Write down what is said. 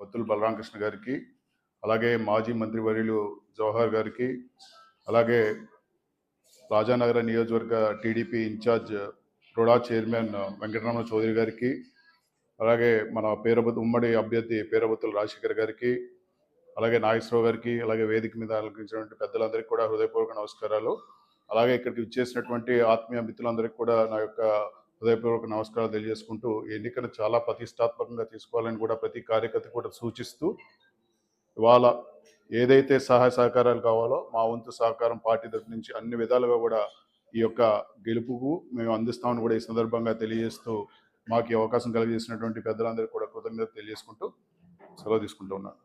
బత్తుల బలరామకృష్ణ గారికి అలాగే మాజీ మంత్రివర్యులు జవహర్ గారికి అలాగే రాజానగర నియోజకవర్గ TDP in-charge RUDA chairman Venkataramana Chowdary గారికి అలాగే మన పేరబత్ ఉమ్మడి అభ్యర్థి పేరబత్తుల రాజశేఖర్ గారికి అలాగే నాగేశ్వరరావు గారికి అలాగే వేదిక మీద అలంకరించినటువంటి పెద్దలందరికీ కూడా హృదయపూర్వక నమస్కారాలు. అలాగే ఇక్కడికి ఇచ్చేసినటువంటి ఆత్మీయ మిత్రులందరికీ కూడా నా యొక్క హృదయపూర్వక నమస్కారాలు తెలియజేసుకుంటూ ఎన్నికను చాలా ప్రతిష్టాత్మకంగా తీసుకోవాలని కూడా ప్రతి కార్యకర్త కూడా సూచిస్తూ ఇవాళ ఏదైతే సహాయ సహకారాలు కావాలో మా వంతు సహకారం పార్టీ తరఫు నుంచి అన్ని విధాలుగా కూడా ఈ యొక్క గెలుపుకు మేము అందిస్తామని కూడా ఈ సందర్భంగా తెలియజేస్తూ మాకు ఈ అవకాశం కలిగజేసినటువంటి పెద్దలందరికీ కూడా కృతజ్ఞత తెలియజేసుకుంటూ సెలవు తీసుకుంటూ ఉన్నాను.